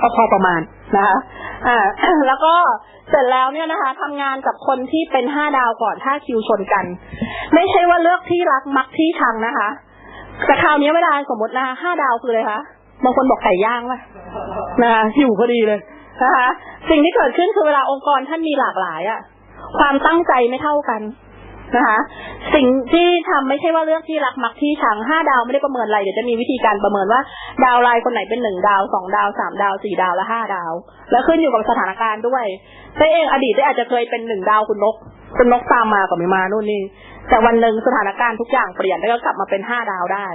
ก็พอประมาณนะคะอ่าแล้วก็เสร็จแล้วเนี่ยนะคะทำงานกับคนที่เป็นห้าดาวก่อนถ้าคิวชนกัน ไม่ใช่ว่าเลือกที่รักมักที่ชังนะคะแต่คราวนี้เวลาสมมตินะคะห้าดาวคืออะไรคะบางคนบอกไก่ย่างป่ะนะคะหิวพอดีเลยนะคะสิ่งที่เกิดขึ้นคือเวลาองค์กรท่านมีหลากหลายอะความตั้งใจไม่เท่ากัน นะคะ สิ่งที่ทำไม่ใช่ว่าเลือกที่รักมักที่ชังห้าดาวไม่ได้ประเมินอะไรเดี๋ยวจะมีวิธีการประเมินว่า ดาวไลน์คนไหนเป็นหนึ่งดาวสองดาวสามดาวสี่ดาวและห้าดาว แล้วขึ้นอยู่กับสถานการณ์ด้วยเต้เองอดีตเต้อาจจะเคยเป็นหนึ่งดาวคุณนกคุณนกตามมากับไม่มานู่นนี่แต่วันหนึ่งสถานการณ์ทุกอย่างเปลี่ยนแล้วก็กลับมาเป็นห้าดาวได้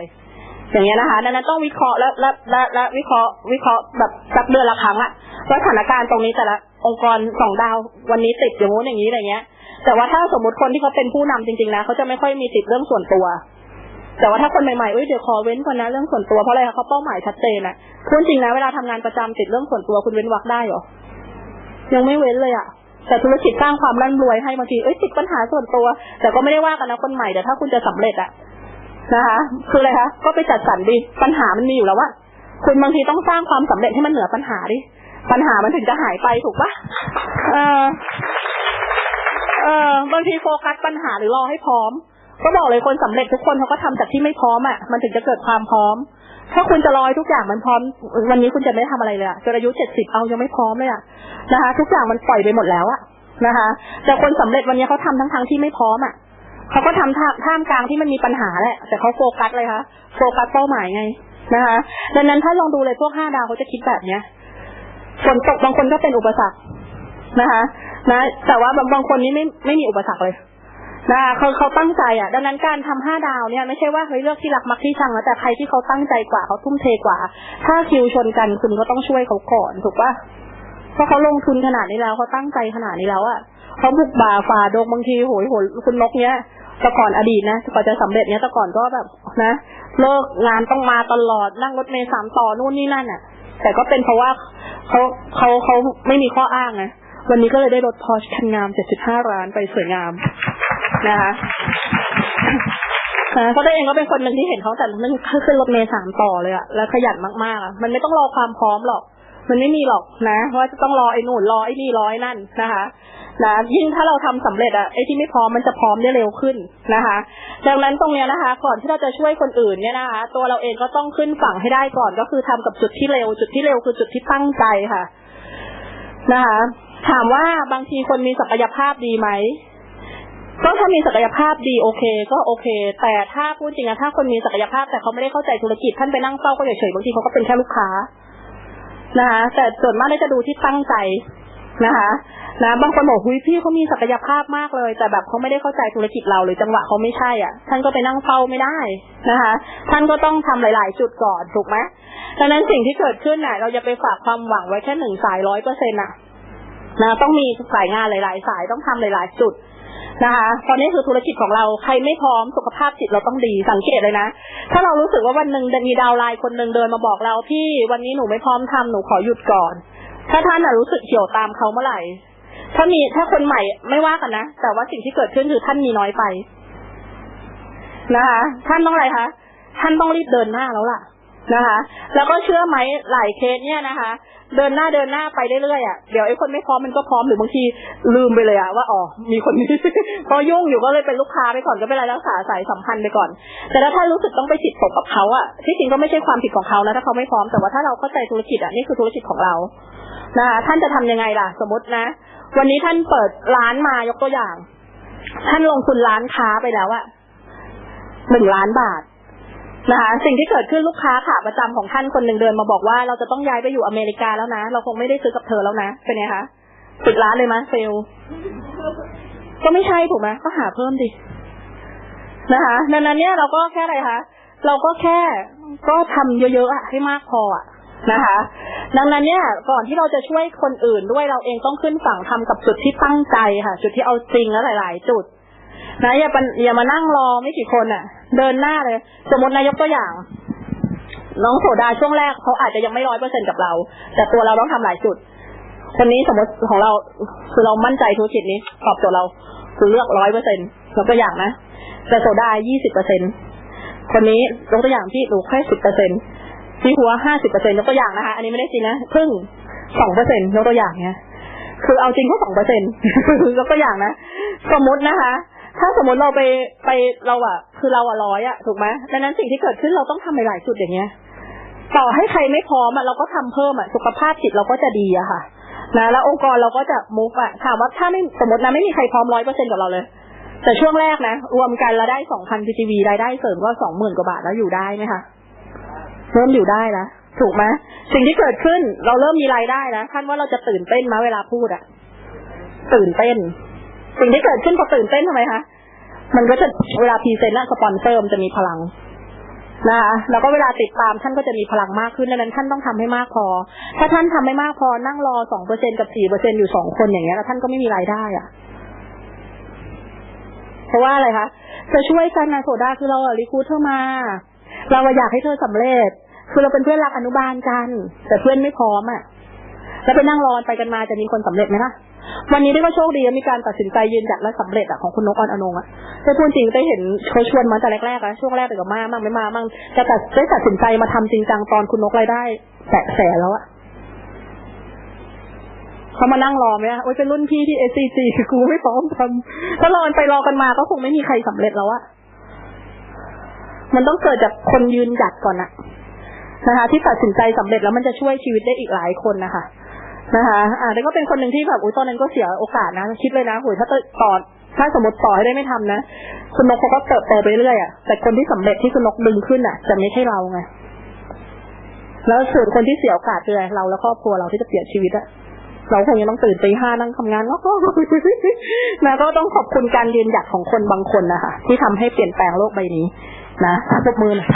อย่างเงี้ยนะคะดังนั้นต้องวิเคราะห์และและและและวิเคราะห์วิเคราะห์แบบสักเดือนละครั้งอะว่าสถานการณ์ตรงนี้แต่ละองค์กรสองดาววันนี้ติดอย่างงู้นอย่างนี้อะไรเงี้ย แต่ว่าถ้าสมมติคนที่เขาเป็นผู้นำจริงๆนะเขาจะไม่ค่อยมีติดเรื่องส่วนตัว แต่ว่าถ้าคนใหม่ๆเอ้ยเดี๋ยวขอเว้นก่อนนะเรื่องส่วนตัวเพราะอะไรคะเขาเป้าหมายชัดเจนอะพูดจริงนะเวลาทำงานประจำติดเรื่องส่วนตัวคุณเว้นวักได้เหรอยังไม่เว้นเลยอะแต่ธุรกิจสร้างความร่ำรวยให้บางทีเอ้ยติดปัญหาส่วนตัว แต่ก็ไม่ได้ว่ากันนะคนใหม่แต่ถ้าคุณจะสำเร็จอะนะคะคืออะไรคะก็ไปจัดสรรดิปัญหามันมีอยู่แล้วว่าคุณบางทีต้องสร้างความสำเร็จให้มันเหนือปัญหาดิปัญหามันถึงจะหายไปถูกปะเออ เออบางทีโฟกัสปัญหาหรือรอให้พร้อม ก็บอกเลยคนสำเร็จทุกคนเขาก็ทำจากที่ไม่พร้อมอะมันถึงจะเกิดความพร้อม ถ้าคุณจะรอให้ทุกอย่างมันพร้อม วันนี้คุณจะไม่ทำอะไรเลยอะจนอายุเจ็ดสิบเอายังไม่พร้อมเลยอะนะคะ ทุกอย่างมันปล่อยไปหมดแล้วอะนะคะ แต่คนสำเร็จวันนี้เขาทำทั้งทางที่ไม่พร้อมอะเขาก็ทำท่าท่ามกลางที่มันมีปัญหาแหละ แต่เขาโฟกัสเลยคะโฟกัสเป้าหมายไงนะคะดังนั้นถ้าลองดูเลยพวกห้าดาวเขาจะคิดแบบเนี้ยฝนตกบางคนก็เป็นอุปสรรคนะคะ นะ แต่ว่าบางบางคนนี่ไม่ไม่มีอุปสรรคเลยนะเขาเขาตั้งใจอะ ดังนั้นการทำห้าดาวเนี่ยไม่ใช่ว่าเฮ้ยเลือกที่รักมักที่ชังนะแต่ใครที่เขาตั้งใจกว่าเขาทุ่มเทกว่า ถ้าคิวชนกันคุณก็ต้องช่วยเขาก่อนถูกปะเพราะเขาลงทุนขนาดนี้แล้วเขาตั้งใจขนาดนี้แล้วอะเขาบุกบ่าฝ่าดงบางทีโหยโหยคุณนกเนี้ยแต่ก่อนอดีตนะก่อนจะสำเร็จเนี้ยแต่ก่อนก็แบบนะเลิกงานต้องมาตลอดนั่งรถเมล์สามต่อนู่นนี่นั่นอะ แต่ก็เป็นเพราะว่าเขาเขาเขาไม่มีข้ออ้างไง วันนี้ก็เลยได้รถพอชคันงาม 7.5 ล้านไปสวยงามนะคะนะเพราะตัวเองก็เป็นคนหนึ่งที่เห็นเขาแต่มันขึ้นรถเมล์สามต่อเลยอะแล้วขยันมากๆอะมันไม่ต้องรอความพร้อมหรอก มันไม่มีหรอกนะว่าจะต้องรอไอ้นู่นรอไอ้นี่รอไอ้นั่นนะคะนะยิ่งถ้าเราทำสำเร็จอะไอ้ที่ไม่พร้อมมันจะพร้อมได้เร็วขึ้นนะคะ ดังนั้นตรงเนี้ยนะคะ ก่อนที่เราจะช่วยคนอื่นเนี่ยนะคะ ตัวเราเองก็ต้องขึ้นฝั่งให้ได้ก่อนก็คือทำกับจุดที่เร็ว จุดที่เร็วคือจุดที่ตั้งใจค่ะ นะคะ ถามว่าบางทีคนมีศักยภาพดีไหมก็ถ้ามีศักยภาพดีโอเค ก็โอเค แต่ถ้าพูดจริงนะถ้าคนมีศักยภาพ แต่เขาไม่ได้เข้าใจธุรกิจท่านไปนั่งเฝ้าก็เฉยๆบางทีเขาก็เป็นแค่ลูกค้านะคะแต่ส่วนมากได้จะดูที่ตั้งใจนะคะนะบางคนบอกหุยพี่เขามีศักยภาพมากเลย แต่แบบเขาไม่ได้เข้าใจธุรกิจเราหรือจังหวะเขาไม่ใช่อะ ท่านก็ไปนั่งเฝ้าไม่ได้นะคะ ท่านก็ต้องทำหลาย ๆ จุดก่อนถูกไหมดังนั้นสิ่งที่เกิดขึ้นน่ะ เราจะไปฝากความหวังไว้แค่หนึ่งสายร้อยเปอร์เซ็นต์อะ นะต้องมีสายงานหลาย ๆ สายต้องทำหลาย ๆ จุดนะคะตอนนี้คือธุรกิจของเราใครไม่พร้อมสุขภาพจิตเราต้องดีสังเกตเลยนะ ถ้าเรารู้สึกว่าวันหนึ่งมีดาวไลน์คนหนึ่งเดินมาบอกเราพี่วันนี้หนูไม่พร้อมทำหนูขอหยุดก่อน ถ้าท่านน่ะรู้สึกเขี่ยวตามเขาเมื่อไหร่ ถ้ามีถ้าคนใหม่ไม่ว่ากันนะแต่ว่าสิ่งที่เกิดขึ้นคือท่านมีน้อยไปนะคะท่านต้องอะไรคะท่านต้องรีบเดินหน้าแล้วล่ะ นะคะ แล้วก็เชื่อไหมหลายเคสเนี่ยนะคะ เดินหน้าเดินหน้าไปเรื่อยๆอะเดี๋ยวไอ้คนไม่พร้อมมันก็พร้อมหรือบางทีลืมไปเลยอะว่าอ๋อมีคนนี้พอยุ่งอยู่ก็เลยเป็นลูกค้าไปก่อนก็เป็นไรรักษาสายสัมพันธ์ไปก่อน แต่ถ้าท่านรู้สึกต้องไปจิตตกกับเขาอะที่จริงก็ไม่ใช่ความผิดของเขานะถ้าเขาไม่พร้อมแต่ว่าถ้าเราเข้าใจธุรกิจอะนี่คือธุรกิจของเรานะคะท่านจะทำยังไงล่ะ สมมตินะ วันนี้ท่านเปิดร้านมายกตัวอย่าง ท่านลงทุนร้านค้าไปแล้วอะหนึ่งล้านบาท นะคะสิ่งที่เกิดขึ้นลูกค้าขาประจำของท่านคนหนึ่งเดินมาบอกว่าเราจะต้องย้ายไปอยู่อเมริกาแล้วนะ เราคงไม่ได้ซื้อกับเธอแล้วนะเป็นไงคะปิดร้านเลยมะเฟลก็ไม่ใช่ถูกไหมก็หาเพิ่มดินะคะดังนั้นเนี่ยเราก็แค่อะไรคะเราก็แค่ก็ทำเยอะๆอะให้มากพออะนะคะ ดังนั้นเนี่ย ก่อนที่เราจะช่วยคนอื่นด้วยเราเองต้องขึ้นฝั่งทำกับจุดที่ตั้งใจค่ะ จุดที่เอาจริงและหลาย ๆ จุด นะอย่าปันอย่ามานั่งรอไม่กี่คนอะ เดินหน้าเลย สมมตินายกตัวอย่าง น้องโสดาช่วงแรกเขาอาจจะยังไม่ร้อยเปอร์เซ็นกับเรา แต่ตัวเราต้องทำหลายจุดคนนี้สมมติของเราคือเรามั่นใจธุรกิจนี้ตอบโจทย์เราคือเลือกร้อยเปอร์เซ็นยกตัวอย่างนะ แต่โซดายี่สิบเปอร์เซ็นคนนี้ยกตัวอย่างที่หนูแค่สิบเปอร์เซ็นมีหัวห้าสิบเปอร์เซ็นยกตัวอย่างนะคะ อันนี้ไม่ได้จริงนะพึ่งสองเปอร์เซ็นยกตัวอย่างเนี่ยคือเอาจริงแค่สองเปอร์เซ็นยกตัวอย่างนะ สมมตินะคะ ถ้าสมมติเราไปไปเราอะ คือเราอะร้อยอะถูกไหมดังนั้นสิ่งที่เกิดขึ้นเราต้องทำหลายๆจุดอย่างเงี้ย ต่อให้ใครไม่พร้อมอะเราก็ทำเพิ่มอะสุขภาพจิตเราก็จะดีอะค่ะนะแล้วองค์กรเราก็จะมุกอะถามว่าถ้าไม่สมมตินะไม่มีใครพร้อมร้อยเปอร์เซ็นกับเราเลย แต่ช่วงแรกนะ รวมกันเราได้สองพัน PGV รายได้เสริมก็สองหมื่นกว่าบาทแล้วอยู่ได้ไหมคะเริ่มอยู่ได้แล้วถูกไหมสิ่งที่เกิดขึ้นเราเริ่มมีรายได้แล้วท่านว่าเราจะตื่นเต้นไหมาเวลาพูดอะตื่นเต้น สิ่งที่เกิดขึ้นพอตื่นเต้นทำไมคะ มันก็จะเวลาพรีเซนต์อะสปอนเซอร์มันจะมีพลังนะคะแล้วก็เวลาติดตามท่านก็จะมีพลังมากขึ้นดังนั้นท่านต้องทำให้มากพอ ถ้าท่านทำไม่มากพอนั่งรอสองเปอร์เซ็นกับสี่เปอร์เซ็นอยู่สองคนอย่างเงี้ยแล้วท่านก็ไม่มีรายได้อะเพราะว่าอะไรคะจะช่วยกันนะโซดาคือเราอะรีคูเธอมา เราอะอยากให้เธอสำเร็จ คือเราเป็นเพื่อนรักอนุบาลกัน แต่เพื่อนไม่พร้อมอะแล้วไปนั่งรอไปกันมาจะมีคนสำเร็จไหมล่ะ วันนี้ได้ว่าโชคดีมีการตัดสินใจยืนหยัดและสำเร็จอะของคุณนกออนอนงอะได้พูดจริงได้เห็นเขาชวนมาแต่แรกๆอะช่วงแรกแต่ก็มามั่งไม่มามั่งจะตัดได้ตัดสินใจมาทำจริงจังตอนคุณนกรายได้แตะแสนแล้วอะเขามานั่งรอไหมอะโอ้ยเป็นรุ่นพี่ที่ SCG คือกูไม่พร้อมทำถ้ารอนไปรอกันมาก็คงไม่มีใครสำเร็จแล้วอะมันต้องเกิดจากคนยืนหยัดก่อนอะนะคะ ที่ตัดสินใจสำเร็จแล้วมันจะช่วยชีวิตได้อีกหลายคนนะคะ นะคะอ่าแล้วก็เป็นคนหนึ่งที่แบบอุ้ยตอนนั้นก็เสียโอกาสนะ คิดเลยนะโอ้ยถ้าต่อถ้าสมมติต่อให้ได้ไม่ทำนะคุณนกเขาก็เติบโตไปเรื่อยอะแต่คนที่สำเร็จที่คุณนกดึงขึ้นอะ จะไม่ใช่เราไงแล้วส่วนคนที่เสียโอกาสคืออะไรเราและครอบครัวเราที่จะเปลี่ยนชีวิตอะเราคงยังต้องตื่นตีห้านั่งทำงานก็นะก็ต้องขอบคุณการเรียนหยัดของคนบางคนนะคะที่ทำให้เปลี่ยนแปลงโลกใบนี้ นะปรบมือน่อย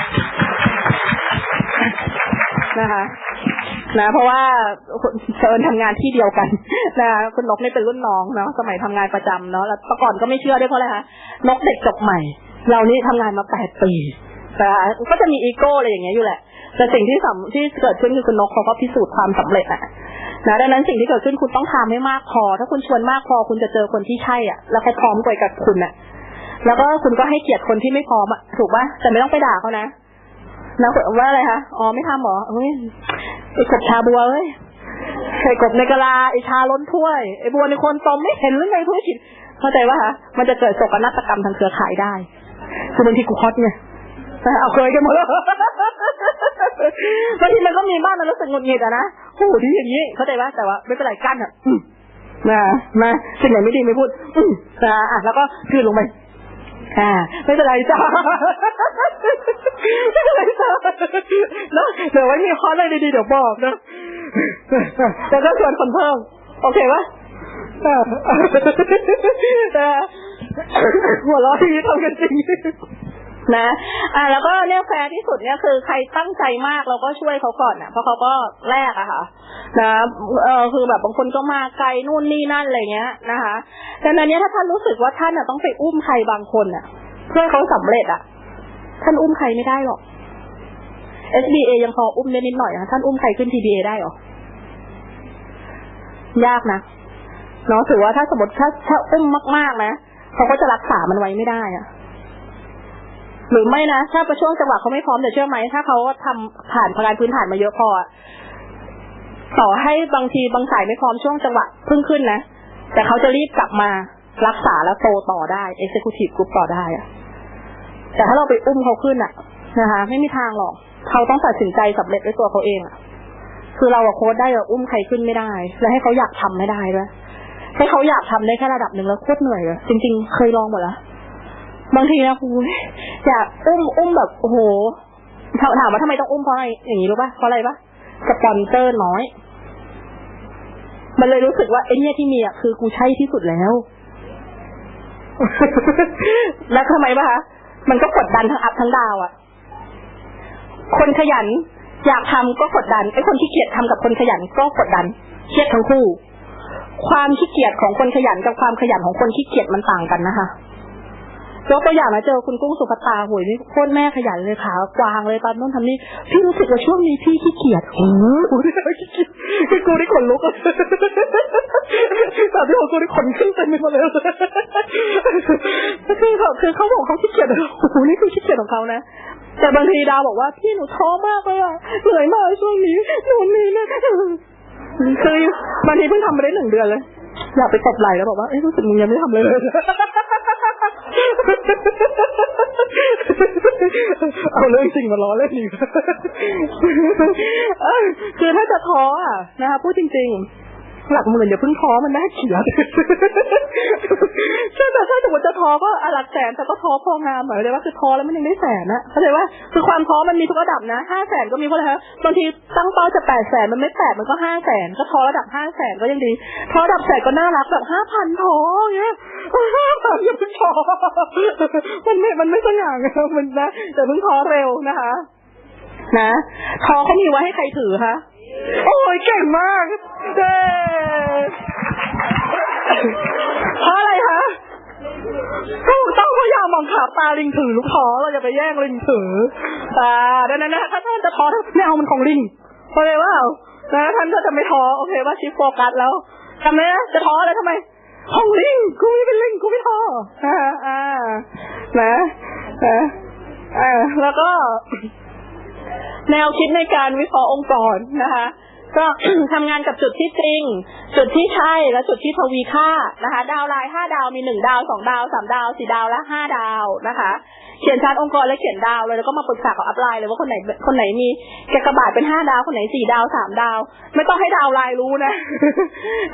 นะคะ นะ เพราะว่าเชิญทำงานที่เดียวกันนะคุณนกนี่เป็นรุ่นน้องเนาะสมัยทำงานประจำเนาะแล้วก่อนก็ไม่เชื่อด้วยเพราะอะไรคะนกเด็กจบใหม่ เรานี่ทำงานมาแปดปีนะคะก็จะมีอีโก้อะไรอย่างเงี้ยอยู่แหละ แต่สิ่งที่สำที่เกิดขึ้นคือคุณนกเขาก็พิสูจน์ความสำเร็จอะนะดังนั้นสิ่งที่เกิดขึ้นคุณต้องทำให้มากพอ ถ้าคุณชวนมากพอคุณจะเจอคนที่ใช่อะ แล้วเขาพร้อมกว่ากับคุณอะแล้วก็คุณก็ให้เกียรติคนที่ไม่พร้อมอะถูกปะแต่ไม่ต้องไปด่าเขานะ นะว่าอะไรคะอ๋อไม่ทำหรอเฮ้ยไอ้กบชาบัวเอ้ยไอ้กบในกะลาไอ้ชาล้นถ้วยไอ้บัวในคนตมไม่เห็นหรือไงธุรกิจเข้าใจว่าฮะมันจะเกิดโศกนาฏกรรมทางเครือข่ายได้ คือบางทีกูฮอตไงเอาเคยกันหมดแล้วบางทีมันก็มีบ้างมันรู้สึกหงุดหงิดอะนะโอ้โหที่อย่างนี้เข้าใจว่าแต่ว่าไม่เป็นไรกั้นอะมนะมาสิ่งไหนไม่ดีไม่พูดนะอะแล้วก็คืนลงไป อ่าไม่เป็นไรจ้าไม่เป็นไรจ้าเนอะเดี๋ยวไว้มีคอร์สอะไรดีๆเดี๋ยวบอกนะแล้วก็ชวนคนเพิ่ม โอเคปะอ่าอ่าหัวเราะที่ทำกันจริง นะอ่าแล้วก็เนี่ยแฟร์ที่สุดเนี่ยคือใครตั้งใจมากเราก็ช่วยเขาก่อนนะเพราะเขาก็แลกอะค่ะ นะเออคือแบบบางคนก็มาไกลนู่นนี่นั่นอะไรเงี้ยนะคะดังนั้นเนี่ยถ้าท่านรู้สึกว่าท่านอะต้องไปอุ้มใครบางคนอะเพื่อเขาสำเร็จอะท่านอุ้มใครไม่ได้หรอก SBA ยังพออุ้มได้นิดหน่อยนะท่านอุ้มใครขึ้น TBA ได้หรอยากนะเนาะถือว่าถ้าสมมติถ้าถ้าอุ้มมากๆนะเขาก็จะรักษามันไว้ไม่ได้อะ หรือไม่นะ ถ้าประช่วงจังหวะเขาไม่พร้อมแต่เชื่อไหมถ้าเขาทำผ่านพลานพื้นฐานมาเยอะพอ ต่อให้บางทีบางสายไม่พร้อมช่วงจังหวะเพิ่งขึ้นนะ แต่เขาจะรีบกลับมารักษาแล้วโตต่อได้ executive group ต่อได้อะแต่ถ้าเราไปอุ้มเขาขึ้นอะนะคะ ไม่มีทางหรอก เขาต้องตัดสินใจสำเร็จด้วยตัวเขาเองอะคือเราอะโค้ดได้อะอุ้มใครขึ้นไม่ได้ แล้วให้เขาอยากทำไม่ได้ด้วยให้เขาอยากทำได้แค่ระดับหนึ่งแล้วโคตรเหนื่อยเลยจริง ๆ เคยลองหมดแล้ว บางทีนะครูอยากอุ้มอุ้มแบบโอ้โหถามว่าทำไมต้องอุ้มเพราะอะไรอย่างนี้รู้ป่ะเพราะอะไรป่ะสปอนเซอร์น้อย มันเลยรู้สึกว่าไอ้เนี่ยที่มีอะคือกูใช่ที่สุดแล้ว แล้วทำไมป่ะคะมันก็กดดันทั้งอัพทั้งดาวอะ คนขยัน อยากทำก็กดดันไอ้คนขี้เกียจทำกับคนขยันก็กดดันเครียดทั้งคู่ ความขี้เกียจของคนขยันกับความขยันของคนขี้เกียจมันต่างกันนะคะ ยกตัวอย่างนะเจอคุณกุ้งสุภตาหุยนี่โคตรแม่ขยันเลยขากวางเลยตอนนู้นทำนี่พี่รู้สึกว่าช่วงนี้พี่ขี้เกียจโอ้โหขี้เกียจคือกูได้ขนลุกต่ามที่ของกูนี่ขนขึ้นเต็มไปหมดเลยคือแบบคือเขาบอกเขาขี้เกียจโอ้โหนี่คือขี้เกียจของเขานะแต่บางทีดาวบอกว่าพี่หนูท้อมากเลยอะเหนื่อยมากช่วงนี้หนูนี่นะคือบางทีเพิ่งทำมาได้หนึ่งเดือนเลยอยากไปตบไหล่แล้วบอกว่าเอ้ยรู้สึกมึงยังไม่ทำเลย เอาเรื่องจริงมาล้อเล่นอีกคือถ้าจะท้ออะนะคะพูดจริง ๆ หลักหมื่นอย่าเพิ่งท้อมันน่าเกลียดใช่แต่ถ้าสมมติจะท้อก็อะหลักแสนแต่ก็ท้อพองามหมายเลยว่าคือท้อแล้วมันยังได้แสนนะเข้าใจว่าคือความท้อมันมีทุกระดับนะห้าแสนก็มีเพราะอะไรคะบางทีตั้งเป้าจะแปดแสนมันไม่แปดมันก็ห้าแสนก็ท้อระดับห้าแสนก็ยังดีท้อระดับแสนก็น่ารักแบบห้าพันท้ออย่างเงี้ยห้าพันอย่าเพิ่งท้อมันไม่มันไม่สง่างอะมันนะแต่เพิ่งท้อเร็วนะคะ นะท้อเขามีไว้ให้ใครถือคะ โอ้ยเก่งมากเย้เพราะอะไรคะถูกต้องเพราอยากมองขาปลาลิงถือลูกท้อเราอย่าไปแย่งลิงถืออ่าดังนั้นนะถ้าท่านจะท้อไม่เอามันของลิงเข้าใจว่านะท่านก็จะไม่ท้อโอเคว่าชิปโฟกัสแล้วทำไมนะจะท้ออะไรทำไมของลิงกูไม่เป็นลิงกูไม่ท้ออ่าอ่านะนะอ่าแล้วก็ แนวคิดในการวิเคราะห์องค์กรนะคะ ก็ทำงานกับจุดที่จริง จุดที่ใช่และจุดที่ทวีค่านะคะ ดาวไลน์ห้าดาวมีหนึ่งดาวสองดาวสามดาวสี่ดาวและห้าดาวนะคะ เขียนชาร์ตองค์กรและเขียนดาวเลยแล้วก็มาปรึกษากับอัพไลน์เลยว่าคนไหนคนไหนมีแกากบาทเป็นห้าดาวคนไหนสี่ดาวสามดาว ไม่ต้องให้ดาวไลน์รู้นะ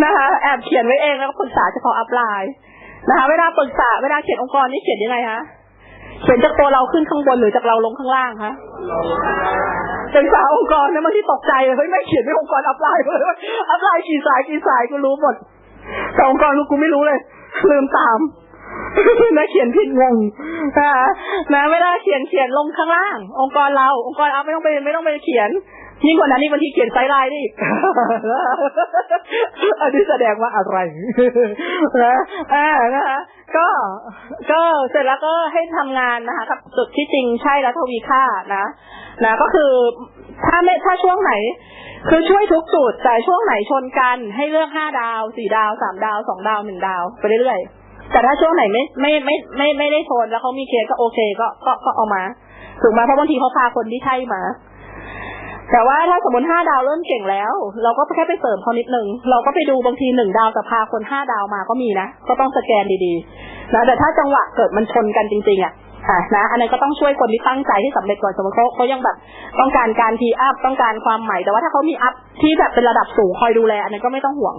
นะคะแอบเขียนไว้เองแล้วก็ปรึกษาเฉพาะอัพไลน์นะคะ เวลาปรึกษาเวลาเขียนองค์กรนี่เขียนยังไงคะ เขียนจากตัวเราขึ้นข้างบนหรือจากเราลงข้างล่างคะเป็นสาวองค์กรนะมันที่ตกใจเลยเฮ้ยไม่เขียนไม่องค์กรอัพไลน์เลยอัพไลน์กี่สายกี่สายกูรู้หมดแต่องค์กรกูไม่รู้เลยลืมตามนะเขียนผิดงงนะนะเวลาเขียนเขียนลงข้างล่าง องค์กรเรา องค์กรอัพไม่ต้องไปไม่ต้องไปเขียนยิ่งกว่านั้นนี่บางทีเขียนไซไลน์นี่อันนี้แสดงว่าอะไรนะอ่านะคะ ก็ก็เสร็จแล้วก็ให้ทำงานนะคะกับจุดที่จริงใช่แล้วทวีค่านะนะก็คือถ้าไม่ถ้าช่วงไหน คือช่วยทุกจุดแต่ช่วงไหนชนกันให้เลือกห้าดาวสี่ดาวสามดาวสองดาวหนึ่งดาวไปเรื่อยๆแต่ถ้าช่วงไหนไม่ไม่ไม่ไม่ไม่ได้ชนแล้วเขามีเคสก็โอเค ก็ก็ก็เอามาถูกไหมเพราะบางทีเขาพาคนที่ใช่มา แต่ว่าถ้าสมมติห้าดาวเริ่มเก่งแล้ว เราก็แค่ไปเสริมเขานิดนึง เราก็ไปดูบางทีหนึ่งดาวแต่พาคนห้าดาวมาก็มีนะ ก็ต้องสแกนดีๆนะแต่ถ้าจังหวะเกิดมันชนกันจริงๆอะค่ะนะอันนั้นก็ต้องช่วยคนที่ตั้งใจที่สำเร็จก่อนสมมติเขาเขายังแบบต้องการการทีอัพต้องการความใหม่ แต่ว่าถ้าเขามีอัพที่แบบเป็นระดับสูงคอยดูแล อันนั้นก็ไม่ต้องห่วง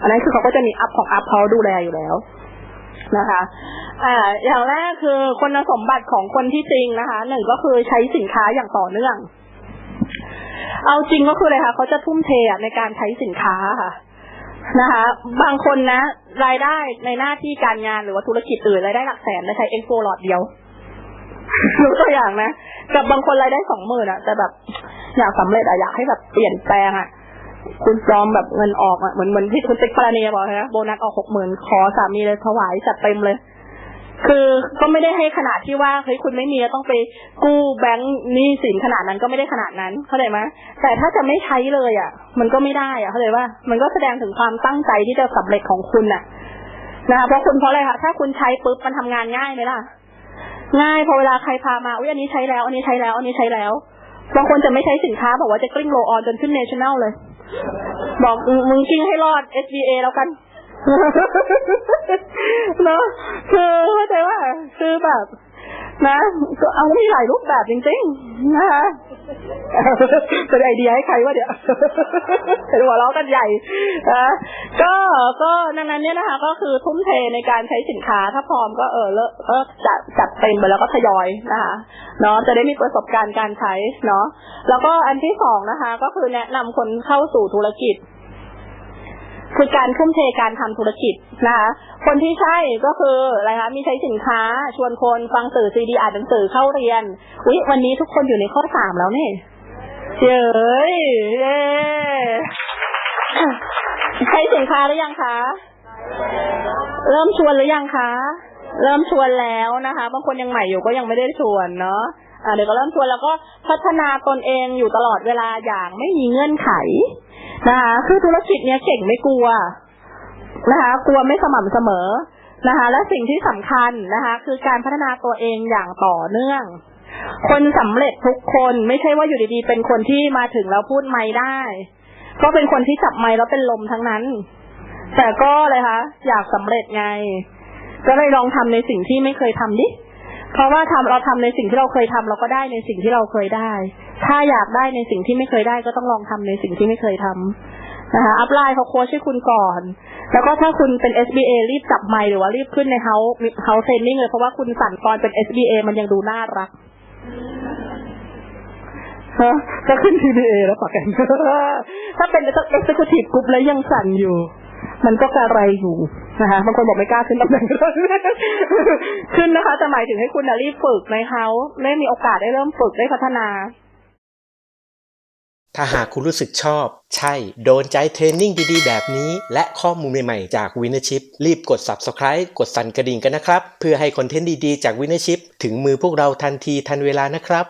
อันนั้นคือเขาก็จะมีอัพของอัพเขาดูแลอยู่แล้วนะคะ อ่า อย่างแรกคือคุณสมบัติของคนที่จริงนะคะหนึ่งก็คือใช้สินค้าอย่างต่อเนื่อง เอาจริงก็คืออะไรคะเขาจะทุ่มเทในการใช้สินค้าค่ะนะคะ บางคนนะ รายได้ในหน้าที่การงานหรือว่าธุรกิจอื่นรายได้หลักแสนแต่ใช้เอ็นโฟหลอดเดียวยกตัวอย่างนะกับบางคนรายได้สองหมื่นอะแต่แบบอยากสำเร็จอะอยากให้แบบเปลี่ยนแปลงอะคุณปลอมแบบเงินออกอะเหมือนเหมือนที่คุณติ๊กปราเนียบอกนะโบนัสออกหกหมื่นขอสามีเลยถวายจัดเต็มเลย คือก็ไม่ได้ให้ขนาดที่ว่าเฮ้ยคุณไม่มีต้องไปกู้แบงค์นี้สินขนาดนั้นก็ไม่ได้ขนาดนั้นเข้าใจไหมแต่ถ้าจะไม่ใช้เลยอะ มันก็ไม่ได้อะเข้าใจว่ามันก็แสดงถึงความตั้งใจที่จะสำเร็จของคุณน่ะนะคะเพราะคุณเพราะอะไรคะถ้าคุณใช้ปุ๊บมันทำงานง่ายไหมล่ะ ง่ายพอเวลาใครพามาอุ้ยอันนี้ใช้แล้วอันนี้ใช้แล้วอันนี้ใช้แล้วบางคนจะไม่ใช้สินค้าบอกว่าจะกลิ้งโลออนจนขึ้นเนชั่นแนลเลย บอกมึงมึงกลิ้งให้รอด SBA แล้วกัน เนอะคือเข้าใจว่าคือแบบ นะก็เอามีหลายรูปแบบจริงๆนะคะเป็นไอเดียให้ใครวะเดี๋ยวเป็นหัวเราะกันใหญ่นะก็ก็ดังนั้นเนี่ยนะคะ ก็คือทุ่มเทในการใช้สินค้าถ้าพร้อมก็เออเลอะก็จัดจัดเต็มไปแล้วก็ทยอยนะคะเนาะจะได้มีประสบการณ์การใช้เนาะแล้วก็อันที่สองนะคะ ก็คือแนะนำคนเข้าสู่ธุรกิจ คือการทุ่มเทการทำธุรกิจนะคะคนที่ใช่ก็คืออะไรคะมีใช้สินค้า ชวนคนฟังสื่อซีดีอ่านหนังสือเข้าเรียนอุ๊ยวันนี้ทุกคนอยู่ในข้อสามแล้วเนี่ยเย้ยเย้ใช้สินค้าหรือยังคะ เริ่มชวนหรือยังคะ เริ่มชวนแล้วนะคะ บางคนยังใหม่อยู่ก็ยังไม่ได้ชวนเนาะอ่าเดี๋ยวก็เริ่มชวนแล้วก็พัฒนาตนเองอยู่ตลอดเวลาอย่างไม่มีเงื่อนไข นะคะคือธุรกิจเนี้ยเก่งไม่กลัวนะคะ กลัวไม่สม่ำเสมอนะคะ และสิ่งที่สำคัญนะคะ คือการพัฒนาตัวเองอย่างต่อเนื่อง คนสำเร็จทุกคนไม่ใช่ว่าอยู่ดีๆ เป็นคนที่มาถึงแล้วพูดไม่ได้ ก็เป็นคนที่จับไม้แล้วเป็นลมทั้งนั้น แต่ก็เลยคะอยากสำเร็จไง ก็เลยลองทำในสิ่งที่ไม่เคยทำดิ เพราะว่าทำเราทำในสิ่งที่เราเคยทำเราก็ได้ในสิ่งที่เราเคยได้ ถ้าอยากได้ในสิ่งที่ไม่เคยได้ ก็ต้องลองทำในสิ่งที่ไม่เคยทำนะคะอัพไลน์เขาโค้ชให้คุณก่อน แล้วก็ถ้าคุณเป็น SBA รีบจับไมค์หรือว่ารีบขึ้นในเฮาเฮาเทรนนิ่งเลยเพราะว่าคุณสั่นตอนเป็น SBA มันยังดูน่ารักฮะก็ขึ้น TBA แล้วปะกันถ้าเป็น Executive Group แล้วยังสั่นอยู่ มันก็กระไรอยู่นะคะบางคนบอกไม่กล้าขึ้นตำแหน่งขึ้นนะคะจะหมายถึงให้คุณรีบฝึกในเฮาไม่มีโอกาสได้เริ่มฝึกได้พัฒนา ถ้าหากคุณรู้สึกชอบ ใช่ โดนใจเทรนนิ่งดีๆ แบบนี้ และข้อมูลใหม่ๆ จาก Winnership รีบกด Subscribe กดสั่นกระดิ่งกันนะครับ เพื่อให้คอนเทนต์ดีๆ จาก Winnership ถึงมือพวกเราทันทีทันเวลานะครับ